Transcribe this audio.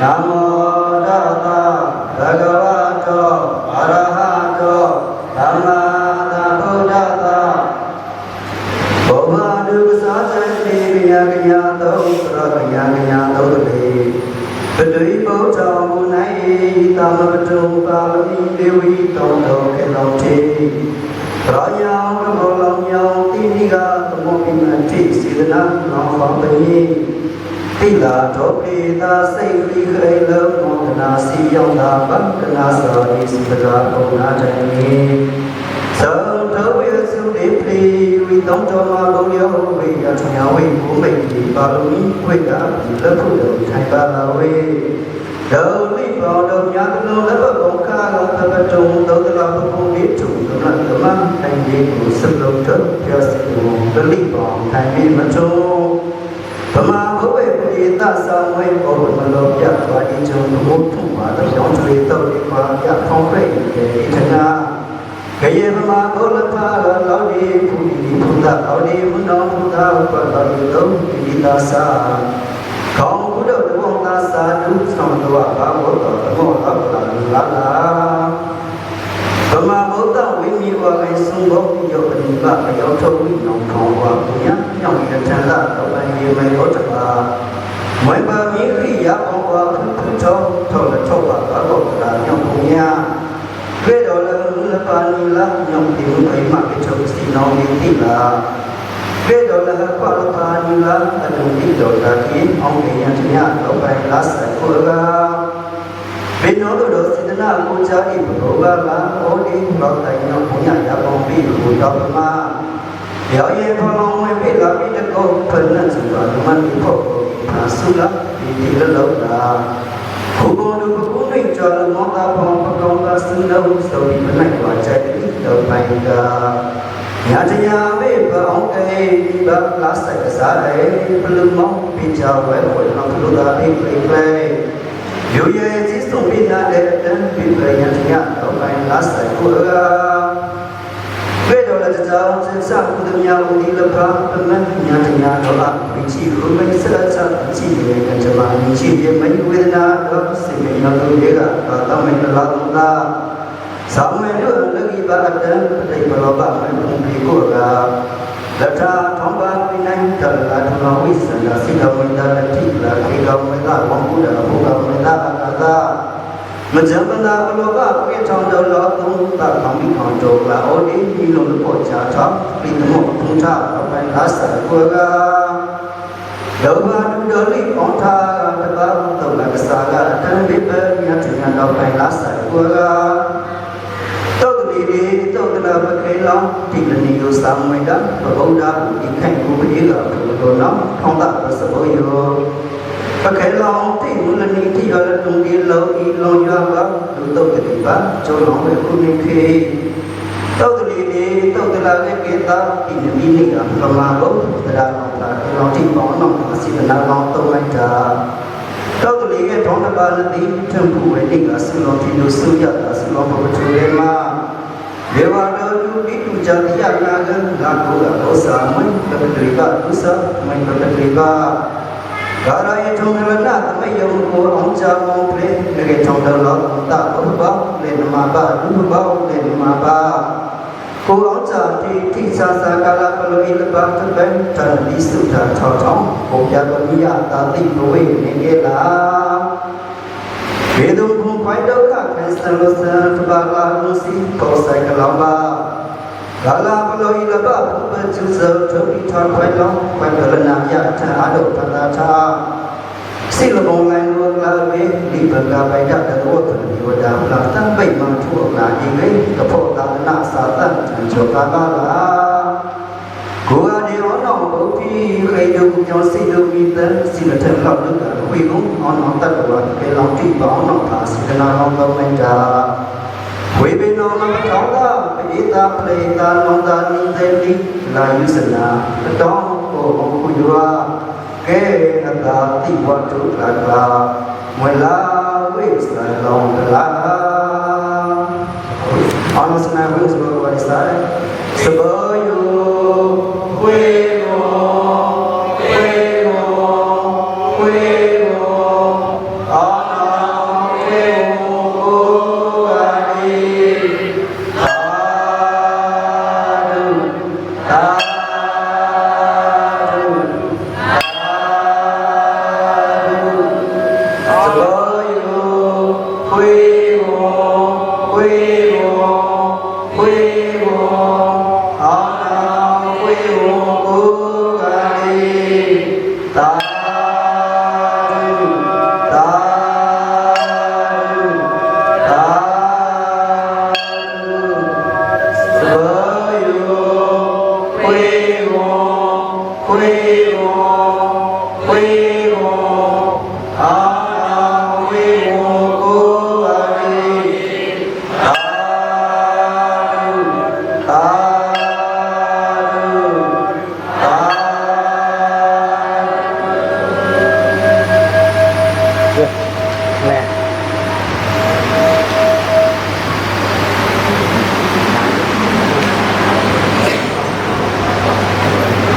ဘဂဝတောအရဟတောသမ္မာသမ္ဗုဒ္ဓသာဘောမဒုသာသတိမြာကညာသောသရကညာကညာသောတေပတိဗုဒ္ဓမုန်၌သမ္မပတုပါဠိဒေဝီတောတော်ခေလောတိရာယောကမောလောင်ယောတိနိကသမောပိမတိစေတနာနောဘောပတိ တိလာတော်ပေသာစိတ်လိခေလောမောဒနာစီယောတာဗန္ဒနာသောဣစိတကာဘုံနာတံေသောတောဝေစုတေပိဝိတောတော်မှာလုံးယောဝိယထညာဝိဘုမိတ်ဒီပါဠိဝိကဒီလက်ဖို့တော်ထိုင်ပါလာဝေဒုလိပေါတော်များကလုံးလက်ဘကုံခါကသဘတုံသောတလာဘုံလေးထုံကမကမတိုင်လေးကိုစလုံးတော်ပြစီကိုဒလိပေါထိုင်ပြီးမထုံဗမာဘဝေပိ သဆောင်ဝေဘောမလောပြသွားအင်းချုံဘုထုပါတော်ကြောင့်တွေတော့ဒီပါပြဖောင်းဖက်ရဲ့ထနာကယေမမဘုလဖာလောဒီဘုဒီဘုဒ္ဓလောဒီဘုနောဘုဒ္ဓဥပတော်လုံးဒီသာသာကောင်းဘုဒ္ဓတဝံသာသာဓုဆောင်တော်ဘာဝတော်သမောတော်လာလာလာဗမာဗုဒ္ဓဝိမြေဝကိသုံးဘုံယောပနိပအယောထုတ်ဝိနောင်ထောင်းဝါဘုညာညောင်းရထန္တာတော်ပန်ရေမေဟောတပါ မွေပါမိခိယဘောဝါဖုထုထောထောလထောပါဘာဘောတာညောင်းဘုညာဝေတော်လလပါနီလာညောင်းဒီဘိမကိချုပ်စီနောင်းဒီတိလာဝေတော်လဟပလပါနီလာအတုတိတော်တာကိအောင်ကေယံတညတော်ပိုင်လာဆတ်ကိုလာဘေနောတို့စေတနာကိုချာဤဘုရားလာဩဒီဘောတိုင်နောဘုညာရပောင်းပြီးဘုတော်ပမာရောင်ရင်ဖလောင်းဝင်ပြီလာပြီးတကောဖနတ်စုပါဓ မ္မတိဖို့သာဆုလာဒီဒီလောတာဘုဘောတို့ဘုန်းနဲ့ကြော်မောတာဖောင်းပကောင်းကစနုပ်ဆိုပြီးမနိုင်ပါချက်ဒီ တော့ပိုင်ကညာတညာမေပောင်းကေဒီဘလာစက်ကစားတယ်ဘလူမောင်းပြချဝဲဝဲနောက်လူသားလေးပြေပြေ yo ye ji so bi na de tan bi pre yan ya to bai la sa ko ga ve do la ta sin sa ku de nya u di la pha pa man nya ta nya do la bi chi ru mai sa sa chi ye ka ja ma ni chi ye mai we na do si me na do ye ga ta ta mai la la ta sa me do la gi ba tan dai ba lo ba mai ku bi ko ga လထာထောင်းပါပိနိုင်တလာထမဝိသနာစိကဝိဒါလတိလာခေကဝိဒါဝံကုဒဘုကဝိဒါအကသာ မဇမနာဘလောကပြေထောင်းတော်လောကုသခေါမိခေါင်တော်လာဩဒီဒီလုံးပေါ်ချာသောပိတမောထုံထအပိုင်လာစကွေကလောဘဒုဒလိအောင်းထာတဘာတုလကစာကတံဒီပညတ်ညာတော်ပိုင်လာစကွေကတုတ်တိဒီတုတ်တနာပခေလောင်းတိလနီယောသံဝိဒဘဗုဒ္ဓဒီခိုင်ကိုပြေကဘုတော်နောထောင်းတာပစဘောယောပခေလောင်းတိ မူလနီတိရတုံဒီလောဤလောရပါလူတုတ်တိပါကျောင်းလောင်းဝေခုနိခေတုတ်တိဒီတုတ်တလာကေကေတာဒီနမီနိကပမာဘုဒ္ဓရာလောင်းတာလောင်းတိပေါင်းနောအစီနာလောင်းတုံးလိုက်တာတောက်တလီရဲ့ထောင်းတပါလတိထံဖူဝေတိကဆုလောတိလိုဆုရတာဆုလောဘဝချွေမှာဒေဝတော်သူပိတုဇာတိယနာဂံငါကိုကဘောစာမင်ပပတိကသုစမိုင်ပပတိက ကာရယထုံနလနာသမိယုံကိုအောင်ချမောပလေငေထုံတော်လောတာဘုဘလေနမဘာဒုဘလေနမဘာကိုအောင်ချတိတိသာသာကာလပလောဣတပတပံတန်ဒီစုတာထောင်းထောင်းဘုရားတော်မြတ်တာတိဘဝေနေကေလာေတုံဘုံဖိုင်ဒုက္ခခရစ္စတလောသံတဘာလာနုစီကောဆိုင်ကလောင်ပါ ဂါလာပလောဤလဘဘုပကျုဇောထုပိထာခွိုင်လောခွိုင်ကရဏယထအာဒုပတာသာစိလဘုံလိုင်းလောလာဝေဒီဘဂဗိုက်တတရောတဒီဝဒာလာတံပိမံထုနာဣမေကဖောတာနာသာတံချောကာကာလာကိုယ်အနေရောတော့ဘုရားခေယုံကျော်စိတ်တို့မိတ္တစိမထလောက်လို့ကဝိဘုံအောင်အောင်တတ်တော်ကေလောင်တိပေါင်းတော့ပါစေတနာလောင်းသုံးလိုက်တာ ဝေဘေနောမထောင်းတာပိတာပလေတာလောင်းတာနိသေတိလာယုစနာတောင်းကိုဘုခုယဝကဲနတာတိဝတုလာလာမွေလာဝိစ